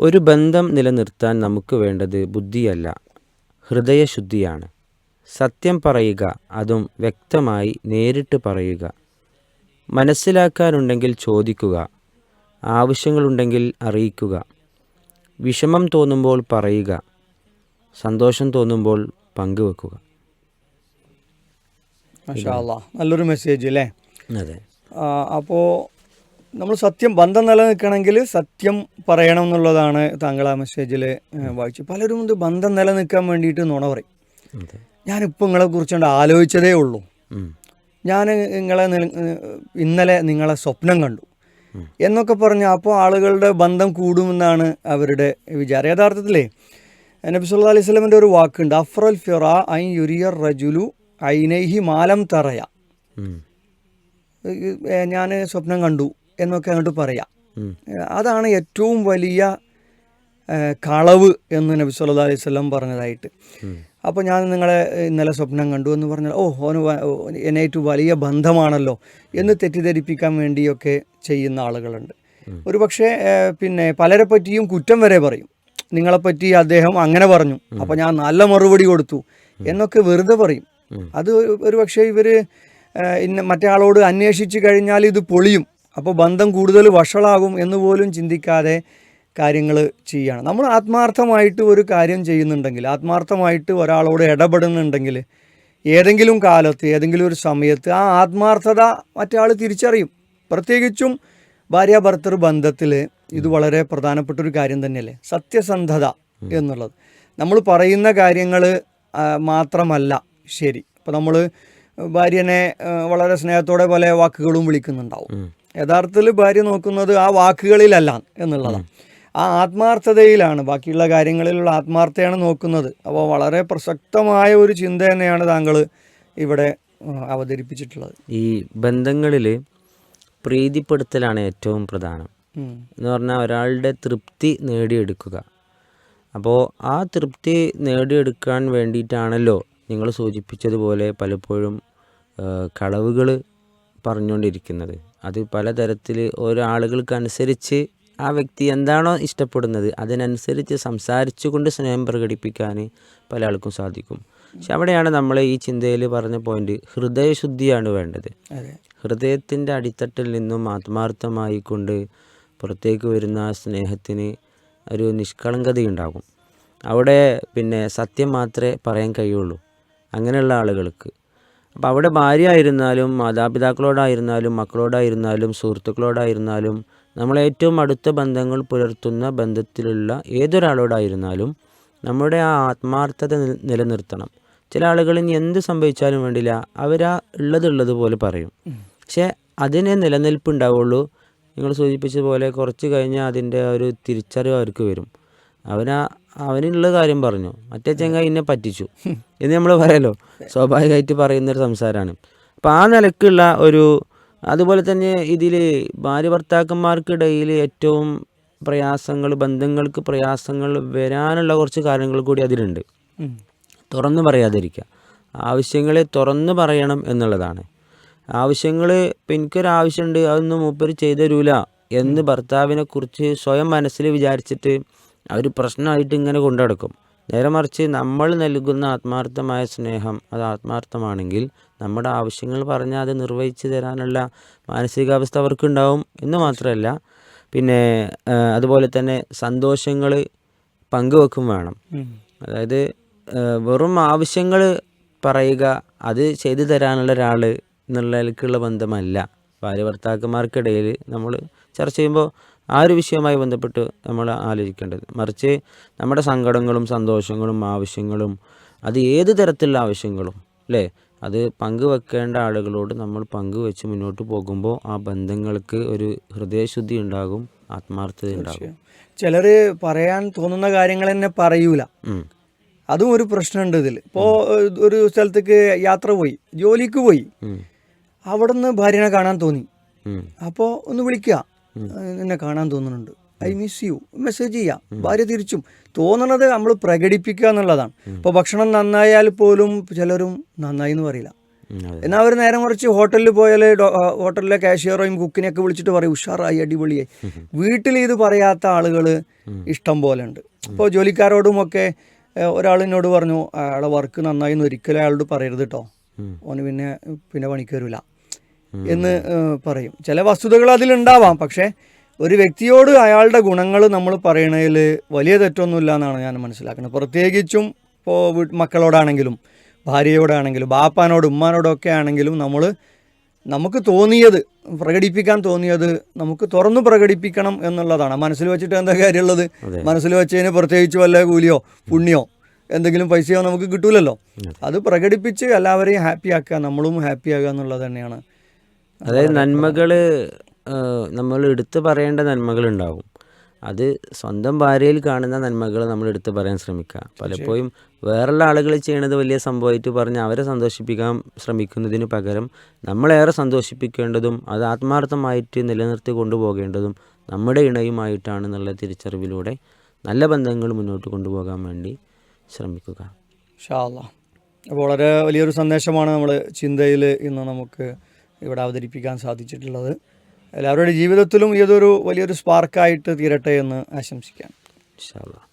ഒരു ബന്ധം നിലനിർത്താൻ നമുക്ക് വേണ്ടത് ബുദ്ധിയല്ല ഹൃദയശുദ്ധിയാണ്. സത്യം പറയുക അതും വ്യക്തമായി നേരിട്ട് പറയുക. മനസ്സിലാക്കാനുണ്ടെങ്കിൽ ചോദിക്കുക ആവശ്യങ്ങളുണ്ടെങ്കിൽ അറിയിക്കുക. വിഷമം തോന്നുമ്പോൾ പറയുക സന്തോഷം തോന്നുമ്പോൾ പങ്കുവെക്കുക. നല്ലൊരു മെസ്സേജ് അല്ലേ? അതെ. അപ്പോൾ നമ്മൾ സത്യം ബന്ധം നിലനിൽക്കണമെങ്കിൽ സത്യം പറയണം എന്നുള്ളതാണ് താങ്കൾ ആ മെസ്സേജിൽ വായിച്ചു പലരും ഇത് ബന്ധം നിലനിൽക്കാൻ വേണ്ടിയിട്ട് നുണ പറയും. ഞാനിപ്പോൾ നിങ്ങളെ കുറിച്ചുകൊണ്ട് ആലോചിച്ചതേ ഉള്ളൂ. ഞാൻ നിങ്ങളെ ഇന്നലെ നിങ്ങളെ സ്വപ്നം കണ്ടു. എന്നൊക്കെ പറഞ്ഞ് അപ്പോൾ ആളുകളുടെ ബന്ധം കൂടുമെന്നാണ് അവരുടെ വിചാരം. യഥാർത്ഥത്തിലേ നബി സുല്ലാ അലൈഹി സ്വലമിന്റെ ഒരു വാക്കുണ്ട് അഫ്രൽ ഫിറ ഐ യുരിയർ റജുലു ഐനൈഹി മാലം തറയ. ഞാൻ സ്വപ്നം കണ്ടു. എന്നൊക്കെ അങ്ങോട്ട് പറയാം. അതാണ് ഏറ്റവും വലിയ കളവ് എന്ന് നബി സല്ലാ അലൈഹി വസല്ലം പറഞ്ഞതായിട്ട്. അപ്പോൾ ഞാൻ നിങ്ങളെ ഇന്നലെ സ്വപ്നം കണ്ടു എന്ന് പറഞ്ഞാൽ ഓ ഓന് ഓ, വലിയ ബന്ധമാണല്ലോ എന്ന് തെറ്റിദ്ധരിപ്പിക്കാൻ വേണ്ടിയൊക്കെ ചെയ്യുന്ന ആളുകളുണ്ട്. ഒരു പക്ഷേ പിന്നെ പലരെ പറ്റിയും കുറ്റം വരെ പറയും. നിങ്ങളെപ്പറ്റി അദ്ദേഹം അങ്ങനെ പറഞ്ഞു. അപ്പോൾ ഞാൻ നല്ല മറുപടി കൊടുത്തു എന്നൊക്കെ വെറുതെ പറയും. അത് ഒരു പക്ഷേ ഇവർ ഇന്ന മറ്റേ ആളോട് അന്വേഷിച്ച് കഴിഞ്ഞാൽ ഇത് പൊളിയും. അപ്പോൾ ബന്ധം കൂടുതൽ വഷളാകും എന്ന് പോലും ചിന്തിക്കാതെ കാര്യങ്ങൾ ചെയ്യണം നമ്മൾ ആത്മാർത്ഥമായിട്ട് ഒരു കാര്യം ചെയ്യുന്നുണ്ടെങ്കിൽ ആത്മാർത്ഥമായിട്ട് ഒരാളോട് ഇടപെടുന്നുണ്ടെങ്കിൽ ഏതെങ്കിലും കാലത്ത് ഏതെങ്കിലും ഒരു സമയത്ത് ആ ആത്മാർത്ഥത മറ്റാൾ തിരിച്ചറിയും. പ്രത്യേകിച്ചും ഭാര്യ ഭർത്തർ ബന്ധത്തിൽ ഇത് വളരെ പ്രധാനപ്പെട്ട ഒരു കാര്യം തന്നെയല്ലേ? സത്യസന്ധത എന്നുള്ളത്. നമ്മൾ പറയുന്ന കാര്യങ്ങൾ മാത്രമല്ല ശരി. അപ്പോൾ നമ്മൾ ഭാര്യനെ വളരെ സ്നേഹത്തോടെ പല വാക്കുകളും വിളിക്കുന്നുണ്ടാവും. യഥാർത്ഥത്തിൽ ഭാര്യ നോക്കുന്നത് ആ വാക്കുകളിലല്ല എന്നുള്ളതാണ്. ആ ആത്മാർത്ഥതയിലാണ്. ബാക്കിയുള്ള കാര്യങ്ങളിലുള്ള ആത്മാർത്ഥതയാണ് നോക്കുന്നത്. അപ്പോൾ വളരെ പ്രസക്തമായ ഒരു ചിന്ത തന്നെയാണ് താങ്കൾ ഇവിടെ അവതരിപ്പിച്ചിട്ടുള്ളത്. ഈ ബന്ധങ്ങളിൽ പ്രീതിപ്പെടുത്തലാണ് ഏറ്റവും പ്രധാനം. എന്ന് പറഞ്ഞാൽ ഒരാളുടെ തൃപ്തി നേടിയെടുക്കുക. അപ്പോൾ ആ തൃപ്തി നേടിയെടുക്കാൻ വേണ്ടിയിട്ടാണല്ലോ നിങ്ങൾ സൂചിപ്പിച്ചതുപോലെ പലപ്പോഴും കളവുകൾ പറഞ്ഞുകൊണ്ടിരിക്കുന്നത്. അത് പലതരത്തിൽ ഓരോ ആളുകൾക്കനുസരിച്ച് ആ വ്യക്തി എന്താണോ ഇഷ്ടപ്പെടുന്നത് അതിനനുസരിച്ച് സംസാരിച്ചു കൊണ്ട് സ്നേഹം പ്രകടിപ്പിക്കാൻ പല ആൾക്കും സാധിക്കും. പക്ഷെ അവിടെയാണ് നമ്മൾ ഈ ചിന്തയിൽ പറഞ്ഞ പോയിന്റ് ഹൃദയശുദ്ധിയാണ് വേണ്ടത്. ഹൃദയത്തിന്റെ അടിത്തട്ടിൽ നിന്നും ആത്മാർത്ഥമായി കൊണ്ട് പുറത്തേക്ക് വരുന്ന സ്നേഹത്തിന് ഒരു നിഷ്കളങ്കതയുണ്ടാകും. അവിടെ പിന്നെ സത്യം മാത്രമേ പറയാൻ കഴിയുള്ളൂ. അങ്ങനെയുള്ള ആളുകൾക്ക് അപ്പോൾ അവിടെ ഭാര്യ ആയിരുന്നാലും മാതാപിതാക്കളോടായിരുന്നാലും മക്കളോടായിരുന്നാലും സുഹൃത്തുക്കളോടായിരുന്നാലും നമ്മൾ ഏറ്റവും അടുത്ത ബന്ധങ്ങൾ പുലർത്തുന്ന ബന്ധത്തിലുള്ള ഏതൊരാളോടായിരുന്നാലും നമ്മുടെ ആ ആത്മാർത്ഥത നിലനിർത്തണം. ചില ആളുകളിൽ എന്ത് സംഭവിച്ചാലും വേണ്ടില്ല അവരാ ഉള്ളത് ഉള്ളത് പോലെ പറയും. പക്ഷേ അതിനെ നിലനിൽപ്പ് ഉണ്ടാവുള്ളൂ നിങ്ങൾ സൂചിപ്പിച്ച പോലെ കുറച്ച് കഴിഞ്ഞാൽ അതിന്റെ ഒരു തിരിച്ചറിവ് അവർക്ക് വരും. അവനാ അവനുള്ള കാര്യം പറഞ്ഞു. മറ്റേ ചെങ്ങായി എന്നെ പറ്റിച്ചു. എന്ന് നമ്മൾ പറയല്ലോ. സ്വാഭാവികമായിട്ട് പറയുന്നൊരു സംസാരമാണ് അപ്പോൾ ആ നിലക്കുള്ള ഒരു അതുപോലെ തന്നെ ഇതിൽ ഭാര്യ ഭർത്താക്കന്മാർക്കിടയിൽ ഏറ്റവും പ്രയാസങ്ങൾ ബന്ധങ്ങൾക്ക് പ്രയാസങ്ങൾ വരാനുള്ള കുറച്ച് കാര്യങ്ങൾ കൂടി അതിലുണ്ട്. തുറന്നു പറയാതിരിക്കുക. ആവശ്യങ്ങളെ തുറന്നു പറയണം എന്നുള്ളതാണ്. ആവശ്യങ്ങൾ ഇപ്പം എനിക്കൊരാവശ്യമുണ്ട് അതൊന്നും മൂപ്പർ ചെയ്തു തരൂല എന്ന് ഭർത്താവിനെ കുറിച്ച് സ്വയം മനസ്സിൽ വിചാരിച്ചിട്ട് അവർ പ്രശ്നമായിട്ട് ഇങ്ങനെ കൊണ്ടു നടക്കും നേരെ മറിച്ച് നമ്മൾ നൽകുന്ന ആത്മാർത്ഥമായ സ്നേഹം അത് ആത്മാർത്ഥമാണെങ്കിൽ നമ്മുടെ ആവശ്യങ്ങൾ പറഞ്ഞാൽ അത് നിർവഹിച്ചു തരാനുള്ള മാനസികാവസ്ഥ അവർക്കുണ്ടാവും എന്ന് മാത്രമല്ല പിന്നെ അതുപോലെ തന്നെ സന്തോഷങ്ങൾ പങ്കുവെക്കും വേണം. അതായത് വെറും ആവശ്യങ്ങൾ പറയുക അത് ചെയ്തു തരാനുള്ള ഒരാൾ എന്നുള്ള ബന്ധമല്ല. ഭാര്യ ഭർത്താക്കന്മാർക്കിടയിൽ നമ്മൾ ചർച്ച ചെയ്യുമ്പോൾ ആ ഒരു വിഷയവുമായി ബന്ധപ്പെട്ട് നമ്മൾ ആലോചിക്കേണ്ടത്. മറിച്ച് നമ്മുടെ സങ്കടങ്ങളും സന്തോഷങ്ങളും ആവശ്യങ്ങളും അത് ഏത് തരത്തിലുള്ള ആവശ്യങ്ങളും അല്ലേ? അത് പങ്കുവെക്കേണ്ട ആളുകളോട് നമ്മൾ പങ്കുവെച്ച് മുന്നോട്ട് പോകുമ്പോൾ ആ ബന്ധങ്ങൾക്ക് ഒരു ഹൃദയശുദ്ധി ഉണ്ടാകും ആത്മാർത്ഥത ഉണ്ടാകും. ചിലർ പറയാൻ തോന്നുന്ന കാര്യങ്ങൾ തന്നെ പറയൂല. അതും ഒരു പ്രശ്നമുണ്ട് ഇതിൽ ഇപ്പോൾ ഒരു സ്ഥലത്തേക്ക് യാത്ര പോയി ജോലിക്ക് പോയി. ഉം. നിന്ന് ഭാര്യനെ കാണാൻ തോന്നി. അപ്പോ അപ്പോൾ ഒന്ന് വിളിക്കുക. എന്നെ കാണാൻ തോന്നുന്നുണ്ട്. ഐ മിസ് യു മെസ്സേജ് ചെയ്യാം. ഭാര്യ തിരിച്ചും. തോന്നണത് നമ്മൾ പ്രകടിപ്പിക്കുക എന്നുള്ളതാണ്. ഇപ്പോൾ ഭക്ഷണം നന്നായാൽ പോലും ചിലരും നന്നായി എന്ന് പറയില്ല. എന്നാൽ അവർ നേരെ മറിച്ച് ഹോട്ടലിൽ പോയാൽ ഹോട്ടലിലെ കാഷ്യറോയും കുക്കിനെയൊക്കെ വിളിച്ചിട്ട് പറയും ഉഷാറായി അടിപൊളിയായി. വീട്ടിൽ ഇത് പറയാത്ത ആളുകൾ ഇഷ്ടം പോലെ ഉണ്ട്. ഇപ്പോൾ ജോലിക്കാരോടുമൊക്കെ ഒരാളിനോട് പറഞ്ഞു അയാളെ വർക്ക് നന്നായി എന്ന് ഒരിക്കലും അയാളോട് പറയരുത് കേട്ടോ. ഓന് പിന്നെ പിന്നെ പണിക്ക് വരില്ല എന്ന് പറയും. ചില വസ്തുതകൾ അതിലുണ്ടാവാം. പക്ഷേ ഒരു വ്യക്തിയോട് അയാളുടെ ഗുണങ്ങൾ നമ്മൾ പറയണതിൽ വലിയ തെറ്റൊന്നുമില്ല എന്നാണ് ഞാൻ മനസ്സിലാക്കുന്നത്. പ്രത്യേകിച്ചും ഇപ്പോൾ മക്കളോടാണെങ്കിലും ഭാര്യയോടാണെങ്കിലും ബാപ്പാനോട് ഉമ്മാനോടൊക്കെ ആണെങ്കിലും നമ്മൾ നമുക്ക് തോന്നിയത് പ്രകടിപ്പിക്കാൻ തോന്നിയത് നമുക്ക് തുറന്നു പ്രകടിപ്പിക്കണം എന്നുള്ളതാണ്. മനസ്സിൽ വെച്ചിട്ട് എന്താ കാര്യമുള്ളത്. മനസ്സിൽ വെച്ചതിന് പ്രത്യേകിച്ച് വല്ല കൂലിയോ പുണ്യോ? എന്തെങ്കിലും പൈസയോ നമുക്ക് കിട്ടൂലല്ലോ. അത് പ്രകടിപ്പിച്ച് എല്ലാവരെയും ഹാപ്പി ആക്കുക നമ്മളും ഹാപ്പി ആകുക എന്നുള്ളത് തന്നെയാണ്. അതായത് നന്മകൾ നമ്മൾ എടുത്തു പറയേണ്ട നന്മകളുണ്ടാവും. അത് സ്വന്തം ഭാര്യയിൽ കാണുന്ന നന്മകൾ നമ്മൾ എടുത്തു പറയാൻ ശ്രമിക്കുക. പലപ്പോഴും വേറുള്ള ആളുകൾ ചെയ്യണത് വലിയ സംഭവമായിട്ട് പറഞ്ഞ് അവരെ സന്തോഷിപ്പിക്കാൻ ശ്രമിക്കുന്നതിന് പകരം നമ്മളേറെ സന്തോഷിപ്പിക്കേണ്ടതും അത് ആത്മാർത്ഥമായിട്ട് നിലനിർത്തി കൊണ്ടുപോകേണ്ടതും നമ്മുടെ ഇണയുമായിട്ടാണെന്നുള്ള തിരിച്ചറിവിലൂടെ നല്ല ബന്ധങ്ങൾ മുന്നോട്ട് കൊണ്ടുപോകാൻ വേണ്ടി ശ്രമിക്കുക. ഷാല്ല അപ്പോൾ വളരെ വലിയൊരു സന്ദേശമാണ് നമ്മൾ ചിന്തയിൽ ഇന്ന് നമുക്ക് ഇവിടെ അവതരിപ്പിക്കാൻ സാധിച്ചിട്ടുള്ളത്. എല്ലാവരുടെ ജീവിതത്തിലും ഇതൊരു വലിയൊരു സ്പാർക്കായിട്ട് തീരട്ടെ എന്ന് ആശംസിക്കാം. ഇൻഷാ അല്ലാ